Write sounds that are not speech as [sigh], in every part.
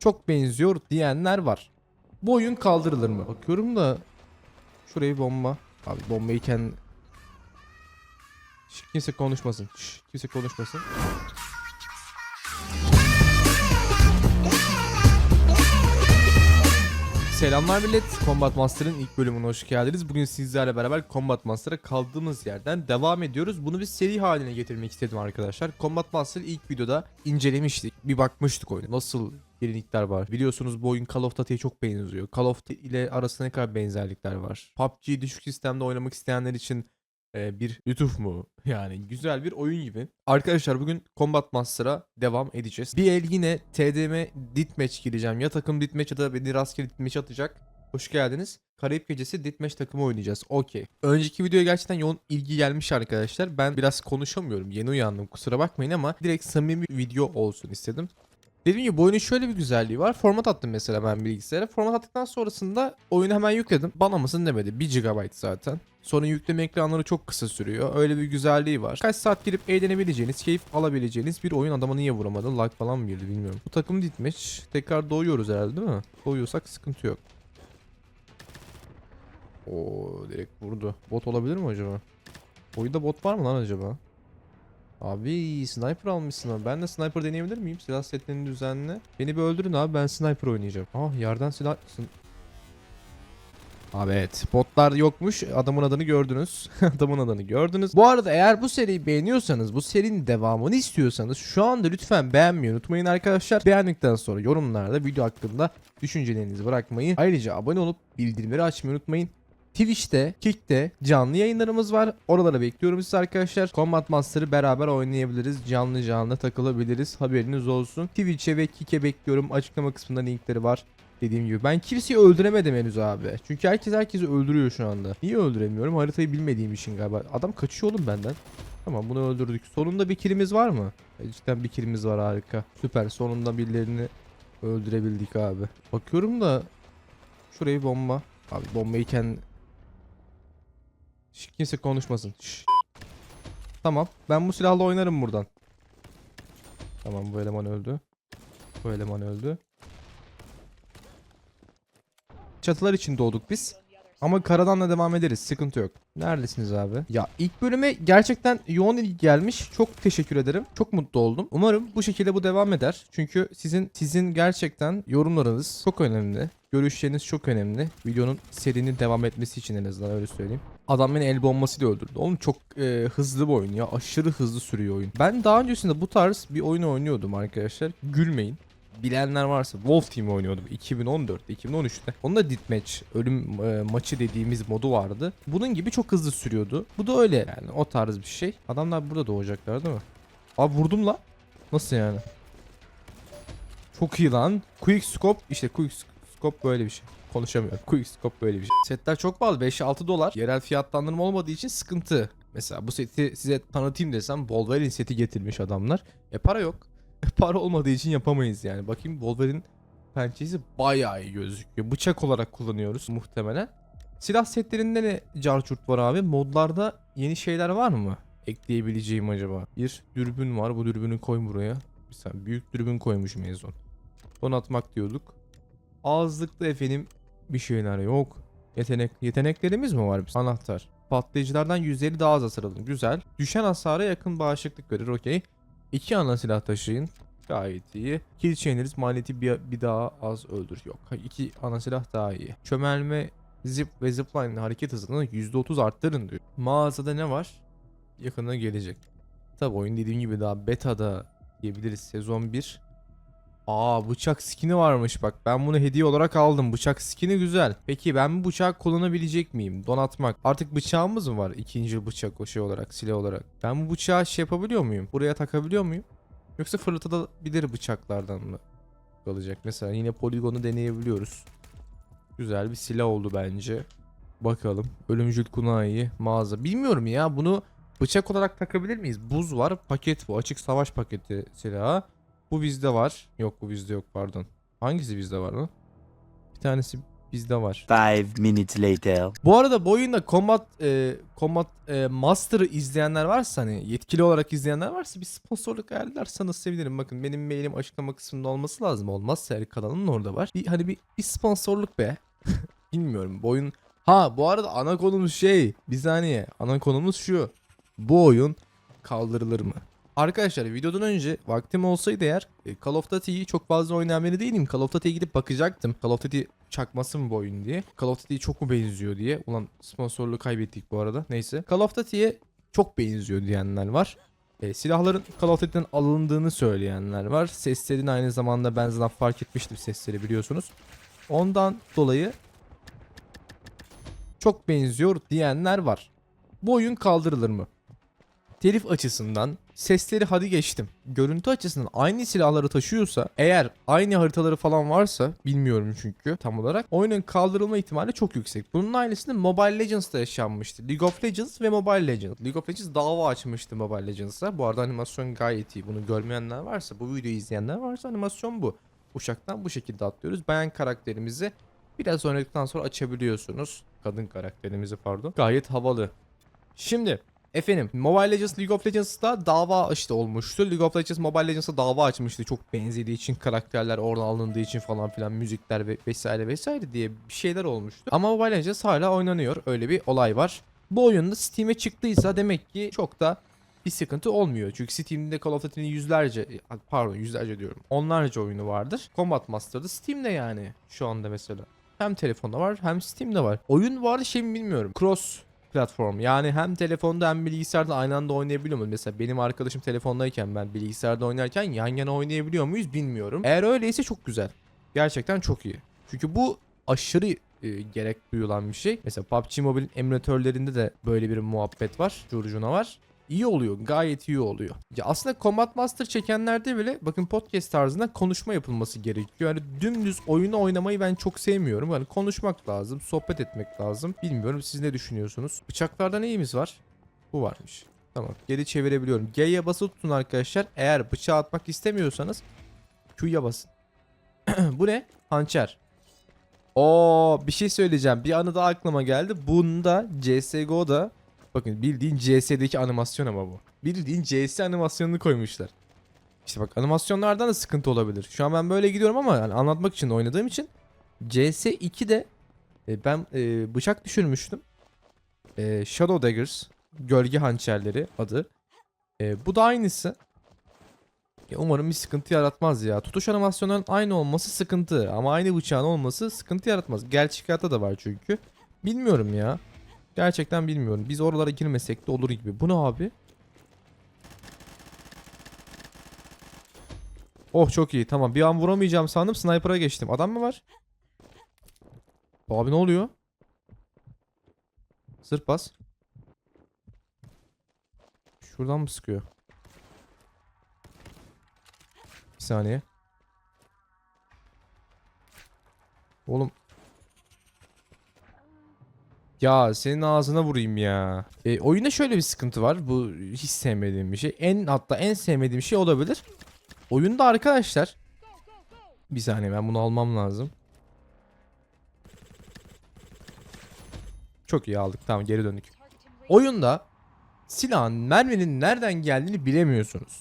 çok benziyor diyenler var. Bu oyun kaldırılır mı? Bakıyorum da şurayı bomba. Abi bombayı kendi... Şş, kimse konuşmasın. Şş, kimse konuşmasın. Selamlar millet. Combat Master'ın ilk bölümüne hoş geldiniz. Bugün sizlerle beraber Combat Master'a kaldığımız yerden devam ediyoruz. Bunu bir seri haline getirmek istedim arkadaşlar. Combat Master'ı ilk videoda incelemiştik. Bir bakmıştık oyuna. Nasıl yenilikler var. Biliyorsunuz bu oyun Call of Duty'ye çok benziyor. Call of Duty ile arasında ne kadar benzerlikler var. PUBG düşük sistemde oynamak isteyenler için e, bir lütuf mu? [laughs] Yani güzel bir oyun gibi. Arkadaşlar bugün Combat Master'a devam edeceğiz. Bir el yine TDM Deathmatch gireceğim. Ya takım Deathmatch ya da beni rastgele Deathmatch atacak. Hoş geldiniz. Karayip Gecesi Deathmatch takımı oynayacağız. Okey. Önceki videoya gerçekten yoğun ilgi gelmiş arkadaşlar. Ben biraz konuşamıyorum. Yeni uyandım kusura bakmayın ama direkt samimi bir video olsun istedim. Dediğim gibi bu oyunun şöyle bir güzelliği var. Format attım mesela ben bilgisayara. Format attıktan sonrasında oyunu hemen yükledim. Bana mısın demedi. 1 GB zaten. Sonra yükleme ekranları çok kısa sürüyor. Öyle bir güzelliği var. Kaç saat girip eğlenebileceğiniz, keyif alabileceğiniz bir oyun adamı niye vuramadı? Lag falan mı girdi bilmiyorum. Bu takım ditmiş. Tekrar doğuyoruz herhalde değil mi? Doğuyorsak sıkıntı yok. Oo direkt vurdu. Bot olabilir mi acaba? Oyunda bot var mı lan acaba? Abi sniper almışsın abi. Ben de sniper deneyebilir miyim? Silah setlerini düzenle. Beni bir öldürün abi ben sniper oynayacağım. Ah yerden silah... Abi evet botlar yokmuş adamın adını gördünüz [laughs] adamın adını gördünüz Bu arada eğer bu seriyi beğeniyorsanız bu serinin devamını istiyorsanız şu anda lütfen beğenmeyi unutmayın arkadaşlar Beğendikten sonra yorumlarda video hakkında düşüncelerinizi bırakmayı ayrıca abone olup bildirimleri açmayı unutmayın Twitch'te, Kick'te canlı yayınlarımız var. Oralara bekliyorum sizi arkadaşlar. Combat Master'ı beraber oynayabiliriz. Canlı canlı takılabiliriz. Haberiniz olsun. Twitch'e ve Kick'e bekliyorum. Açıklama kısmında linkleri var. Dediğim gibi ben kimseyi öldüremedim henüz abi. Çünkü herkes herkesi öldürüyor şu anda. Niye öldüremiyorum? Haritayı bilmediğim için galiba. Adam kaçıyor oğlum benden. Tamam bunu öldürdük. Sonunda bir kilimiz var mı? E, cidden bir kilimiz var harika. Süper. Sonunda birilerini öldürebildik abi. Bakıyorum da şurayı bomba. Abi bombayı kendi... Şş, kimse konuşmasın. Şş. Tamam. Ben bu silahla oynarım buradan. Tamam bu eleman öldü. Bu eleman öldü. Çatılar için doğduk biz. Ama karadan da devam ederiz. Sıkıntı yok. Neredesiniz abi? Ya ilk bölüme gerçekten yoğun ilgi gelmiş. Çok teşekkür ederim. Çok mutlu oldum. Umarım bu şekilde bu devam eder. Çünkü sizin sizin gerçekten yorumlarınız çok önemli. Görüşleriniz çok önemli. Videonun serinin devam etmesi için en azından öyle söyleyeyim. Adam beni el bombasıyla öldürdü. Oğlum çok e, hızlı bir oyun ya. Aşırı hızlı sürüyor oyun. Ben daha öncesinde bu tarz bir oyun oynuyordum arkadaşlar. Gülmeyin bilenler varsa Wolf Team oynuyordum 2014'te 2013'te. Onda Deathmatch ölüm e, maçı dediğimiz modu vardı. Bunun gibi çok hızlı sürüyordu. Bu da öyle yani o tarz bir şey. Adamlar burada doğacaklar değil mi? Abi vurdum la. Nasıl yani? Çok iyi lan. Quick scope işte quick scope böyle bir şey. Konuşamıyorum. Quick scope böyle bir şey. Setler çok pahalı. 5-6 dolar. Yerel fiyatlandırma olmadığı için sıkıntı. Mesela bu seti size tanıtayım desem Wolverine seti getirmiş adamlar. E para yok. [laughs] para olmadığı için yapamayız yani. Bakayım Wolverine pençesi bayağı iyi gözüküyor. Bıçak olarak kullanıyoruz muhtemelen. Silah setlerinde ne carçurt var abi? Modlarda yeni şeyler var mı? Ekleyebileceğim acaba? Bir dürbün var. Bu dürbünü koy buraya. Saniye. Büyük dürbün koymuşum en son. Donatmak diyorduk. Ağızlıkta efendim bir şeyler yok. Yetenek yeteneklerimiz mi var? Anahtar. Patlayıcılardan 150 daha az hasar alın. Güzel. Düşen hasara yakın bağışıklık verir. Okey. İki ana silah taşıyın. Gayet iyi. Kill chain'leriz maliyeti bir, bir daha az öldür. Yok. İki ana silah daha iyi. Çömelme zip ve zipline hareket hızını %30 arttırın diyor. Mağazada ne var? Yakında gelecek. Tabi oyun dediğim gibi daha beta'da diyebiliriz sezon 1. Aa bıçak skini varmış bak. Ben bunu hediye olarak aldım. Bıçak skini güzel. Peki ben bu bıçağı kullanabilecek miyim? Donatmak. Artık bıçağımız mı var? İkinci bıçak o şey olarak, silah olarak. Ben bu bıçağı şey yapabiliyor muyum? Buraya takabiliyor muyum? Yoksa fırlatabilir bıçaklardan mı kalacak? Mesela yine poligonu deneyebiliyoruz. Güzel bir silah oldu bence. Bakalım. Ölümcül kunayı mağaza. Bilmiyorum ya bunu bıçak olarak takabilir miyiz? Buz var. Paket bu. Açık savaş paketi silahı. Bu bizde var. Yok bu bizde yok pardon. Hangisi bizde var lan? Bir tanesi bizde var. Five minutes later. Bu arada bu oyunda Combat e, Combat e, Master'ı izleyenler varsa hani yetkili olarak izleyenler varsa bir sponsorluk ayarlarsanız sevinirim. Bakın benim mailim açıklama kısmında olması lazım. Olmazsa her kanalımın orada var. Bir, hani bir, bir sponsorluk be. [laughs] Bilmiyorum bu oyun. Ha bu arada ana konumuz şey. Bir saniye. Ana konumuz şu. Bu oyun kaldırılır mı? Arkadaşlar videodan önce vaktim olsaydı eğer e, Call of Duty'yi çok fazla oynayan biri değilim. Call of Duty'ye gidip bakacaktım. Call of Duty çakması mı bu oyun diye. Call of Duty'ye çok mu benziyor diye. Ulan sponsorluğu kaybettik bu arada. Neyse. Call of Duty'ye çok benziyor diyenler var. E, silahların Call of Duty'den alındığını söyleyenler var. Seslerin aynı zamanda ben zaten fark etmiştim sesleri biliyorsunuz. Ondan dolayı çok benziyor diyenler var. Bu oyun kaldırılır mı? Telif açısından sesleri hadi geçtim. Görüntü açısından aynı silahları taşıyorsa eğer aynı haritaları falan varsa bilmiyorum çünkü tam olarak oyunun kaldırılma ihtimali çok yüksek. Bunun aynısını Mobile Legends'ta yaşanmıştı. League of Legends ve Mobile Legends. League of Legends dava açmıştı Mobile Legends'a. Bu arada animasyon gayet iyi. Bunu görmeyenler varsa, bu videoyu izleyenler varsa animasyon bu. Uşaktan bu şekilde atlıyoruz. Bayan karakterimizi biraz oynadıktan sonra açabiliyorsunuz. Kadın karakterimizi pardon. Gayet havalı. Şimdi Efendim Mobile Legends League of Legends'ta dava açtı olmuştu. League of Legends Mobile Legends'ta dava açmıştı. Çok benzediği için karakterler oradan alındığı için falan filan müzikler ve vesaire vesaire diye bir şeyler olmuştu. Ama Mobile Legends hala oynanıyor. Öyle bir olay var. Bu oyunda Steam'e çıktıysa demek ki çok da bir sıkıntı olmuyor. Çünkü Steam'de Call of Duty'nin yüzlerce pardon yüzlerce diyorum. Onlarca oyunu vardır. Combat Master'da Steam'de yani şu anda mesela. Hem telefonda var hem Steam'de var. Oyun var şey mi bilmiyorum. Cross platform. Yani hem telefonda hem bilgisayarda aynı anda oynayabiliyor muyuz? Mesela benim arkadaşım telefondayken ben bilgisayarda oynarken yan yana oynayabiliyor muyuz bilmiyorum. Eğer öyleyse çok güzel. Gerçekten çok iyi. Çünkü bu aşırı e, gerek duyulan bir şey. Mesela PUBG Mobile emülatörlerinde de böyle bir muhabbet var. Curcuna var. İyi oluyor. Gayet iyi oluyor. Ya aslında Combat Master çekenlerde bile bakın podcast tarzında konuşma yapılması gerekiyor. Yani dümdüz oyunu oynamayı ben çok sevmiyorum. Yani konuşmak lazım, sohbet etmek lazım. Bilmiyorum siz ne düşünüyorsunuz? Bıçaklarda neyimiz var? Bu varmış. Tamam. Geri çevirebiliyorum. G'ye basılı tutun arkadaşlar. Eğer bıçağı atmak istemiyorsanız Q'ya basın. [clears throat] Bu ne? Hançer. Oo bir şey söyleyeceğim. Bir anı daha aklıma geldi. Bunda CSGO'da bakın bildiğin CS'deki animasyon ama bu. Bildiğin CS animasyonunu koymuşlar. İşte bak animasyonlardan da sıkıntı olabilir. Şu an ben böyle gidiyorum ama yani anlatmak için oynadığım için CS2'de e, ben e, bıçak düşürmüştüm. E, Shadow Daggers gölge hançerleri adı. E, bu da aynısı. Ya umarım bir sıkıntı yaratmaz ya. Tutuş animasyonların aynı olması sıkıntı ama aynı bıçağın olması sıkıntı yaratmaz. Gerçek hayatta da var çünkü. Bilmiyorum ya. Gerçekten bilmiyorum. Biz oralara girmesek de olur gibi. Bu ne abi? Oh çok iyi. Tamam. Bir an vuramayacağım sandım. Sniper'a geçtim. Adam mı var? Abi ne oluyor? Zırh bas. Şuradan mı sıkıyor? Bir saniye. Oğlum. Ya senin ağzına vurayım ya. E, oyunda şöyle bir sıkıntı var. Bu hiç sevmediğim bir şey. En hatta en sevmediğim şey olabilir. Oyunda arkadaşlar. Bir saniye ben bunu almam lazım. Çok iyi aldık. Tamam geri döndük. Oyunda silahın merminin nereden geldiğini bilemiyorsunuz.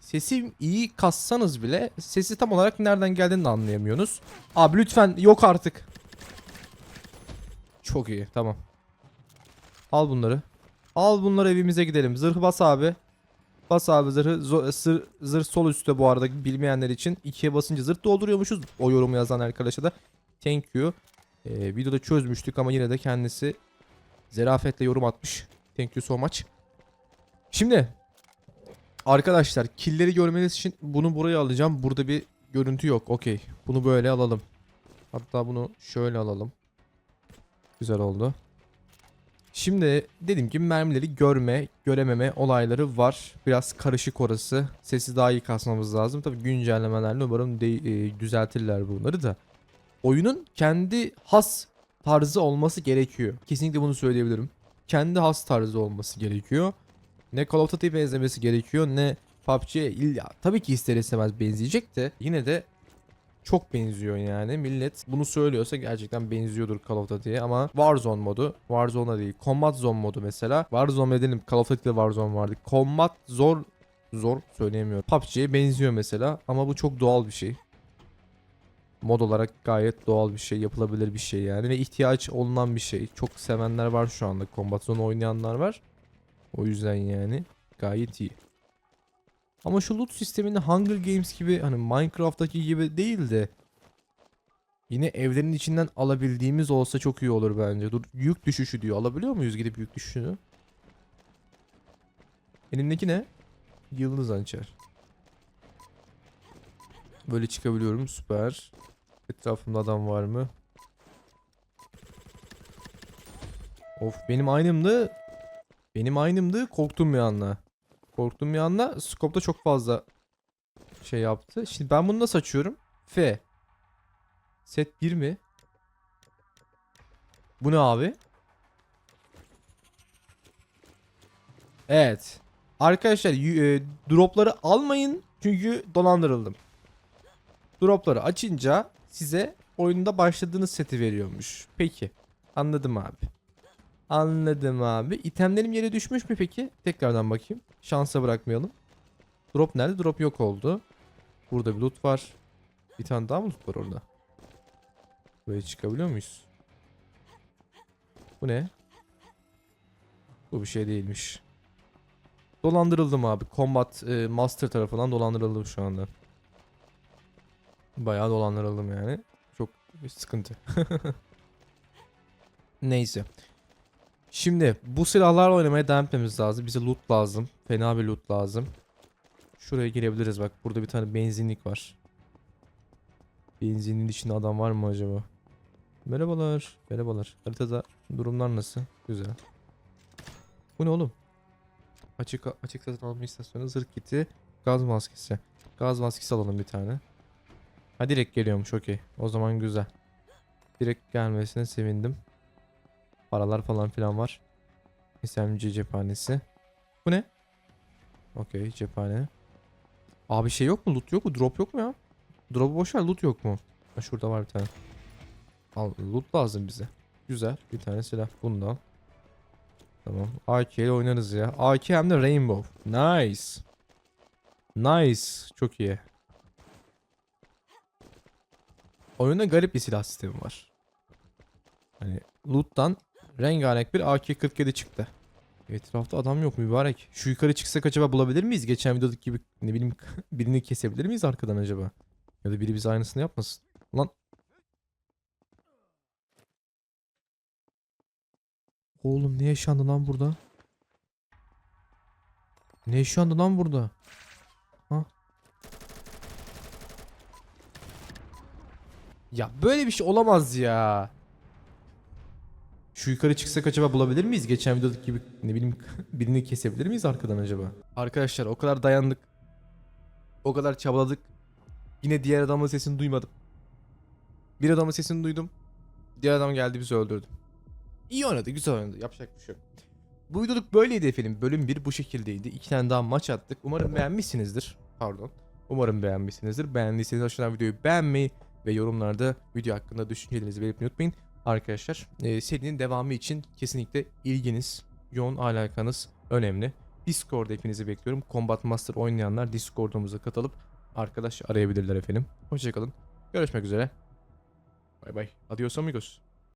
Sesi iyi kassanız bile sesi tam olarak nereden geldiğini anlayamıyorsunuz. Abi lütfen yok artık. Çok iyi tamam. Al bunları. Al bunları evimize gidelim. Zırh bas abi. Bas abi zırhı. Zo- sır- zırh sol üstte bu arada bilmeyenler için. ikiye basınca zırh dolduruyormuşuz. O yorumu yazan arkadaşa da thank you. Ee, videoda çözmüştük ama yine de kendisi zerafetle yorum atmış. Thank you so much. Şimdi arkadaşlar killleri görmeniz için bunu buraya alacağım. Burada bir görüntü yok. Okey. Bunu böyle alalım. Hatta bunu şöyle alalım. Güzel oldu. Şimdi dedim ki mermileri görme, görememe olayları var. Biraz karışık orası. Sesi daha iyi kasmamız lazım. Tabii güncellemelerle umarım de, e, düzeltirler bunları da. Oyunun kendi has tarzı olması gerekiyor. Kesinlikle bunu söyleyebilirim. Kendi has tarzı olması gerekiyor. Ne Call of Duty'ye benzemesi gerekiyor ne PUBG'ye tabii ki ister istemez benzeyecek de yine de çok benziyor yani. Millet bunu söylüyorsa gerçekten benziyordur Call of Duty'ye ama Warzone modu, Warzone'a değil, Combat Zone modu mesela. Warzone edelim, Call of Duty'de Warzone vardı. Combat zor, zor söyleyemiyorum. PUBG'ye benziyor mesela ama bu çok doğal bir şey. Mod olarak gayet doğal bir şey, yapılabilir bir şey yani ve ihtiyaç olunan bir şey. Çok sevenler var şu anda, Combat Zone oynayanlar var. O yüzden yani gayet iyi. Ama şu loot sistemini Hunger Games gibi hani Minecraft'taki gibi değil de yine evlerin içinden alabildiğimiz olsa çok iyi olur bence. Dur yük düşüşü diyor. Alabiliyor muyuz gidip yük düşüşünü? Elimdeki ne? Yıldız hançer. Böyle çıkabiliyorum. Süper. Etrafımda adam var mı? Of benim aynımdı. Benim aynımdı. Korktum bir anda. Korktum bir anda. Scope'da çok fazla şey yaptı. Şimdi ben bunu nasıl açıyorum? F. Set 1 mi? Bu ne abi? Evet. Arkadaşlar e, dropları almayın çünkü dolandırıldım. Dropları açınca size oyunda başladığınız seti veriyormuş. Peki. Anladım abi. Anladım abi. İtemlerim yere düşmüş mü peki? Tekrardan bakayım. Şansa bırakmayalım. Drop nerede? Drop yok oldu. Burada bir loot var. Bir tane daha mı loot var orada? Buraya çıkabiliyor muyuz? Bu ne? Bu bir şey değilmiş. Dolandırıldım abi. Combat e, Master tarafından dolandırıldım şu anda. Bayağı dolandırıldım yani. Çok sıkıntı. [laughs] Neyse. Şimdi bu silahlarla oynamaya devam etmemiz lazım. Bize loot lazım. Fena bir loot lazım. Şuraya girebiliriz bak. Burada bir tane benzinlik var. Benzinin içinde adam var mı acaba? Merhabalar. Merhabalar. Haritada durumlar nasıl? Güzel. Bu ne oğlum? Açık açık satın alma istasyonu zırh kiti, gaz maskesi. Gaz maskesi alalım bir tane. Ha direkt geliyormuş okey. O zaman güzel. Direkt gelmesine sevindim. Paralar falan filan var. SMG cephanesi. Bu ne? Okey cephane. Abi şey yok mu? Loot yok mu? Drop yok mu ya? Drop'u boş loot yok mu? Ha, şurada var bir tane. Al loot lazım bize. Güzel. Bir tane silah. Bunu da al. Tamam. AK ile oynarız ya. AK hem de Rainbow. Nice. Nice. Çok iyi. Oyunda garip bir silah sistemi var. Hani loot'tan rengarenk bir AK-47 çıktı. Etrafta adam yok mübarek. Şu yukarı çıksak acaba bulabilir miyiz? Geçen videodaki gibi ne bileyim [laughs] birini kesebilir miyiz arkadan acaba? Ya da biri bize aynısını yapmasın. Lan. Oğlum ne yaşandı lan burada? Ne yaşandı lan burada? Ha? Ya böyle bir şey olamaz ya. Şu yukarı çıksak acaba bulabilir miyiz? Geçen videodaki gibi ne bileyim [laughs] birini kesebilir miyiz arkadan acaba? Arkadaşlar o kadar dayandık. O kadar çabaladık. Yine diğer adamın sesini duymadım. Bir adamın sesini duydum. Diğer adam geldi bizi öldürdü. İyi oynadı, güzel oynadı. Yapacak bir şey yok. Bu videoluk böyleydi efendim. Bölüm 1 bu şekildeydi. İki tane daha maç attık. Umarım beğenmişsinizdir. Pardon. Umarım beğenmişsinizdir. Beğendiyseniz aşağıdan videoyu beğenmeyi ve yorumlarda video hakkında düşüncelerinizi belirtmeyi unutmayın. Arkadaşlar e, serinin devamı için kesinlikle ilginiz, yoğun alakanız önemli. Discord'da hepinizi bekliyorum. Combat Master oynayanlar Discord'umuza katılıp arkadaş arayabilirler efendim. Hoşçakalın. Görüşmek üzere. Bay bay. Adios amigos.